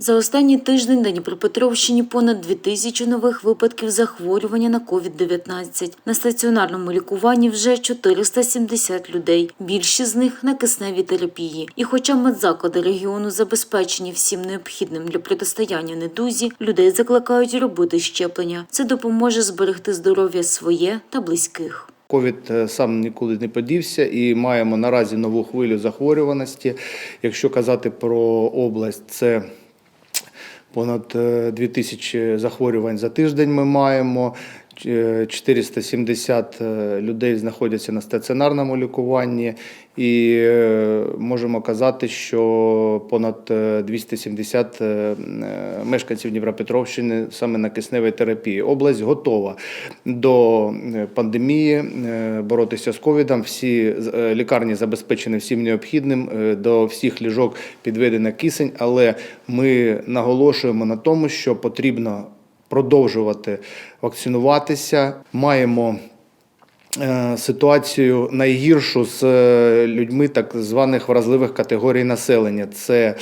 За останній тиждень на Дніпропетровщині понад 2 тисячі нових випадків захворювання на COVID-19. На стаціонарному лікуванні вже 470 людей. Більшість з них на кисневій терапії. І хоча медзаклади регіону забезпечені всім необхідним для протистояння недузі, людей закликають робити щеплення. Це допоможе зберегти здоров'я своє та близьких. Ковід е, сам нікуди не подівся і маємо наразі нову хвилю захворюваності. Якщо казати про область, це понад е, 2000 захворювань за тиждень ми маємо. Е, 470 е, людей знаходяться на стаціонарному лікуванні, і е, можемо казати, що понад е, 270 е, мешканців Дніпропетровщини саме на кисневій терапії. Область готова до пандемії боротися з ковідом. Всі лікарні забезпечені всім необхідним. До всіх ліжок підведена кисень, але ми наголошуємо на тому, що потрібно продовжувати вакцинуватися. Маємо е, ситуацію найгіршу з е, людьми так званих вразливих категорій населення. Це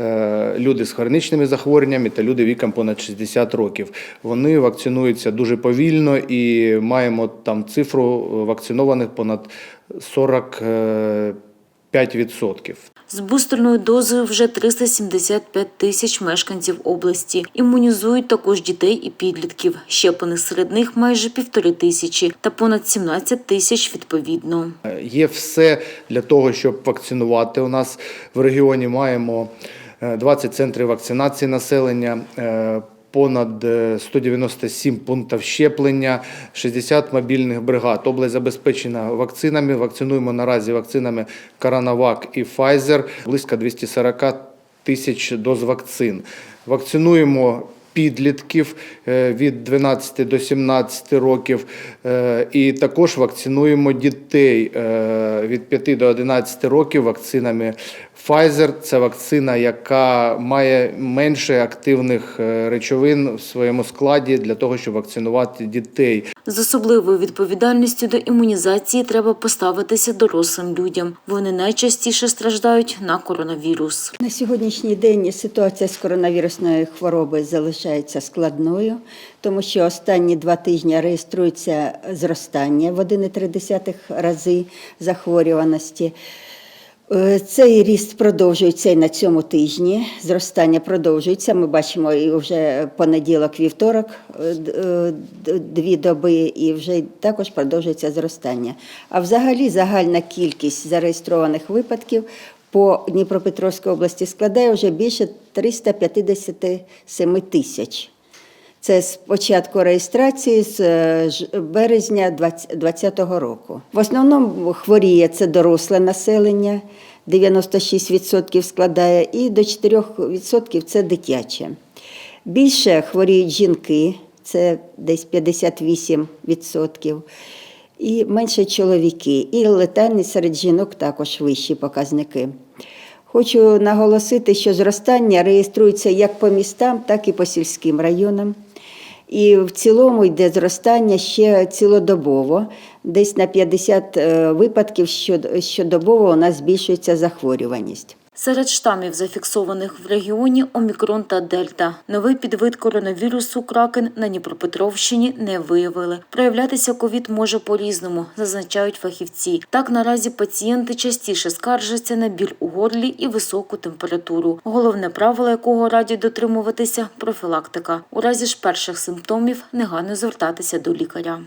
е, люди з хронічними захворюваннями та люди віком понад 60 років. Вони вакцинуються дуже повільно і маємо там цифру вакцинованих понад 45%. З бустерною дозою вже 375 тисяч мешканців області. Імунізують також дітей і підлітків. Щеплених серед них майже півтори тисячі та понад 17 тисяч відповідно. Є все для того, щоб вакцинувати. У нас в регіоні маємо е, 20 центрів вакцинації населення. Е, Понад е, 197 пунктів щеплення, 60 мобільних бригад. Область забезпечена вакцинами. Вакцинуємо наразі вакцинами Коронавак і Pfizer. Близько 240 тисяч доз вакцин. Вакцинуємо підлітків е, від 12 до 17 років, е, і також вакцинуємо дітей е, від 5 до 11 років вакцинами Pfizer. Це вакцина, яка має менше активних речовин в своєму складі для того, щоб вакцинувати дітей. З особливою відповідальністю до імунізації треба поставитися дорослим людям. Вони найчастіше страждають на коронавірус. На сьогоднішній день ситуація з коронавірусною хворобою залишається складною, тому що останні два тижні реєструється зростання в 1,3 рази захворюваності. Е, Цей ріст продовжується і на цьому тижні. Зростання продовжується. Ми бачимо і вже понеділок, вівторок, е, е, дві доби, і вже також продовжується зростання. А взагалі загальна кількість зареєстрованих випадків по Дніпропетровській області складає вже більше 357 тисяч. Це з початку реєстрації з е, березня 2020 року. В основному хворіє це доросле населення, 96% складає, і до 4% це дитяче. Більше хворіють жінки, це десь 58%, і менше чоловіки. І летальність серед жінок також вищі показники. Хочу наголосити, що зростання реєструється як по містам, так і по сільським районам. І в цілому йде зростання ще цілодобово. Десь на 50 е, випадків щод- щодобово у нас збільшується захворюваність. Серед штамів, зафіксованих в регіоні Омікрон та Дельта. Новий підвид коронавірусу Кракен на Дніпропетровщині не виявили. Проявлятися ковід може по-різному, зазначають фахівці. Так наразі пацієнти частіше скаржаться на біль у горлі і високу температуру. Головне правило, якого раді дотримуватися профілактика. У разі ж перших симптомів негайно звертатися до лікаря.